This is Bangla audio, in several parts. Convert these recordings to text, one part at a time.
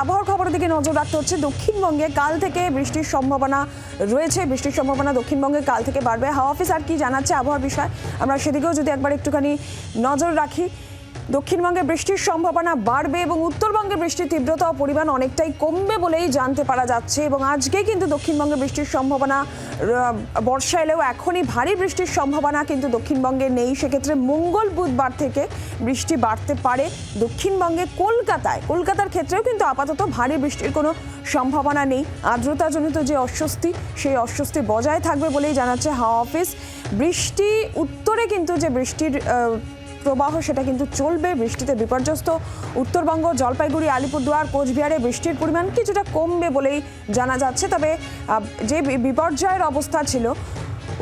আবহাওয়ার খবরের দিকে নজর রাখতে হচ্ছে দক্ষিণবঙ্গে। কাল থেকে বৃষ্টির সম্ভাবনা রয়েছে। বৃষ্টির সম্ভাবনা দক্ষিণবঙ্গে কাল থেকে বাড়বে। হাওয়া অফিস আর কি জানাচ্ছে আবহাওয়ার বিষয়? আমরা সেদিকেও যদি একবার একটুখানি নজর রাখি। দক্ষিণবঙ্গে বৃষ্টির সম্ভাবনা বাড়বে এবং উত্তরবঙ্গে বৃষ্টির তীব্রতা ও পরিমাণ অনেকটাই কমবে বলেই জানতে পারা যাচ্ছে এবং আজকে কিন্তু দক্ষিণবঙ্গে বৃষ্টির সম্ভাবনা বর্ষা এলেও এখনই ভারী বৃষ্টির সম্ভাবনা, কিন্তু দক্ষিণবঙ্গে নেই। সেক্ষেত্রে মঙ্গল বুধবার থেকে বৃষ্টি বাড়তে পারে। দক্ষিণবঙ্গে কলকাতায়, কলকাতার ক্ষেত্রেও কিন্তু আপাতত ভারী বৃষ্টির কোনো সম্ভাবনা নেই। আর্দ্রতাজনিত যে অস্বস্তি, সেই অস্বস্তি বজায় থাকবে বলেই জানাচ্ছে হাওয়া অফিস। বৃষ্টি উত্তরে কিন্তু যে বৃষ্টির প্রবাহ, সেটা কিন্তু চলবে। বৃষ্টিতে বিপর্যস্ত। উত্তরবঙ্গ, জলপাইগুড়ি, আলিপুরদুয়ার, কোচবিহারে বৃষ্টির পরিমাণ কিছুটা কমবে বলেই জানা যাচ্ছে। তবে যে বিপর্যয়ের অবস্থা ছিল,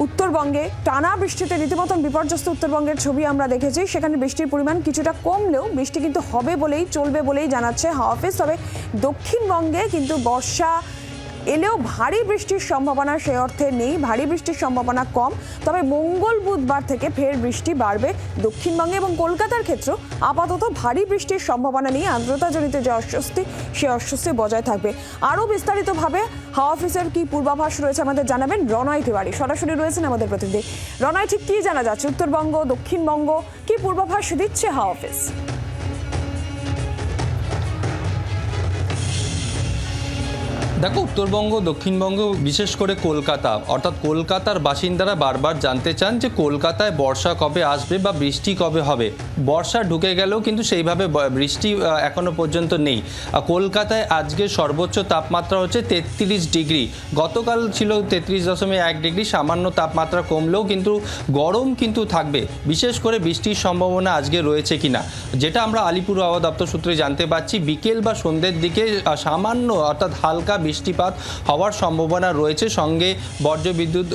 উত্তরবঙ্গে টানা বৃষ্টিতে রীতিমতন বিপর্যস্ত উত্তরবঙ্গের ছবি আমরা দেখেছি। সেখানে বৃষ্টির পরিমাণ কিছুটা কমলেও বৃষ্টি কিন্তু হবে বলেই, চলবে বলেই জানাচ্ছে হাওয়া অফিস। তবে দক্ষিণবঙ্গে কিন্তু বর্ষা এলেও ভারী বৃষ্টির সম্ভাবনা, সে অর্থে নেই। ভারী বৃষ্টির সম্ভাবনা কম, তবে মঙ্গল বুধবার থেকে ফের বৃষ্টি বাড়বে দক্ষিণবঙ্গে এবং কলকাতার ক্ষেত্রে আপাতত ভারী বৃষ্টির সম্ভাবনা নিয়ে আর্দ্রতাজনিত যে অস্বস্তি, সে অস্বস্তি বজায় থাকবে। আরও বিস্তারিতভাবে হাওয়া অফিসের কি পূর্বাভাস রয়েছে আমাদের জানাবেন রনয় তিওয়ারি। সরাসরি রয়েছেন আমাদের প্রতিনিধি। রনয় ঠিক কী জানা যাচ্ছে? উত্তরবঙ্গ, দক্ষিণবঙ্গ, কি পূর্বাভাস দিচ্ছে হাওয়া অফিস? দেখো উত্তরবঙ্গ দক্ষিণবঙ্গ বিশেষ করে কলকাতা অর্থাৎ কলকাতার বাসিন্দারা বারবার জানতে চান যে কলকাতায় বর্ষা কবে আসবে বা বৃষ্টি কবে হবে। বর্ষা ঢুকে গেলেও কিন্তু সেইভাবে বৃষ্টি আহ, এখনও পর্যন্ত নেই। কলকাতায় আজকে সর্বোচ্চ তাপমাত্রা হচ্ছে তেত্রিশ ডিগ্রি। গতকাল ছিল তেত্রিশ দশমিক এক ডিগ্রি সামান্য তাপমাত্রা কমলেও কিন্তু গরম কিন্তু থাকবে। বিশেষ করে বৃষ্টির সম্ভাবনা আজকে রয়েছে কিনা। যেটা আমরা আলিপুর আবহাওয়া দপ্তর সূত্রে জানতে পারছি বিকেল বা সন্ধ্যের দিকে সামান্য অর্থাৎ হালকা বৃষ্টিপাত হওয়ার সম্ভাবনা রয়েছে। সঙ্গে বর্জ্য বিদ্যুৎ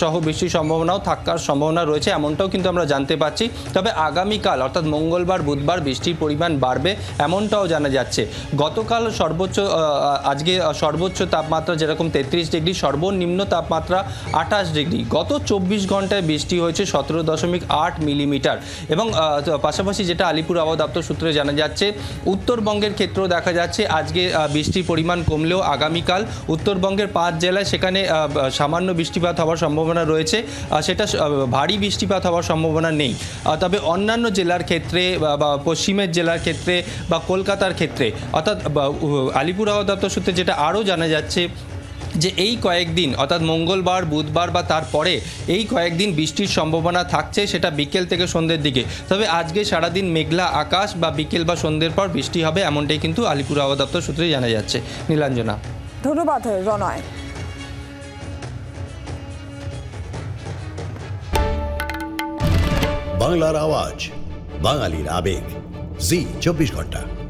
সহ বৃষ্টির সম্ভাবনাও থাকার সম্ভাবনা রয়েছে, এমনটাও কিন্তু আমরা জানতে পারছি তবে আগামীকাল, অর্থাৎ মঙ্গলবার, বুধবার বৃষ্টির পরিমাণ বাড়বে, এমনটাও জানা যাচ্ছে। গতকাল সর্বোচ্চ আজকে সর্বোচ্চ তাপমাত্রা যেরকম তেত্রিশ ডিগ্রি, সর্বনিম্ন তাপমাত্রা আঠাশ ডিগ্রি। গত চব্বিশ ঘন্টায় বৃষ্টি হয়েছে সতেরো দশমিক আট মিলিমিটার এবং পাশাপাশি যেটা আলিপুর আবহাওয়া দপ্তর সূত্রে জানা যাচ্ছে, উত্তরবঙ্গের ক্ষেত্রেও দেখা যাচ্ছে, আজকে বৃষ্টির পরিমাণ কমলেও আগামীকাল উত্তরবঙ্গের পাঁচ জেলায় সেখানে সামান্য বৃষ্টিপাত হওয়ার সম্ভাবনা রয়েছে সেটা ভারী বৃষ্টিপাত হওয়ার সম্ভাবনা নেই। তবে অন্যান্য জেলার ক্ষেত্রে, বা- পশ্চিমের জেলার ক্ষেত্রে, বা কলকাতার ক্ষেত্রে, অর্থাৎ আলিপুর আবহাওয়া দপ্তর সূত্রে যেটা আরও জানা যাচ্ছে, যে এই কয়েকদিন, অর্থাৎ মঙ্গলবার, বুধবার বা তারপরে এই কয়েকদিন বৃষ্টির সম্ভাবনা থাকছে, সেটা বিকেল থেকে সন্ধ্যের দিকে। তবে আজকে সারাদিন মেঘলা আকাশ বা বিকেল বা সন্ধ্যের পর বৃষ্টি হবে, এমনটাই কিন্তু আলিপুর আবহাওয়া দপ্তর সূত্রে জানা যাচ্ছে। নীলাঞ্জনা। ধন্যবাদ রনয়। বাংলার আওয়াজ বাঙালির আবেগ। জি চব্বিশ ঘণ্টা।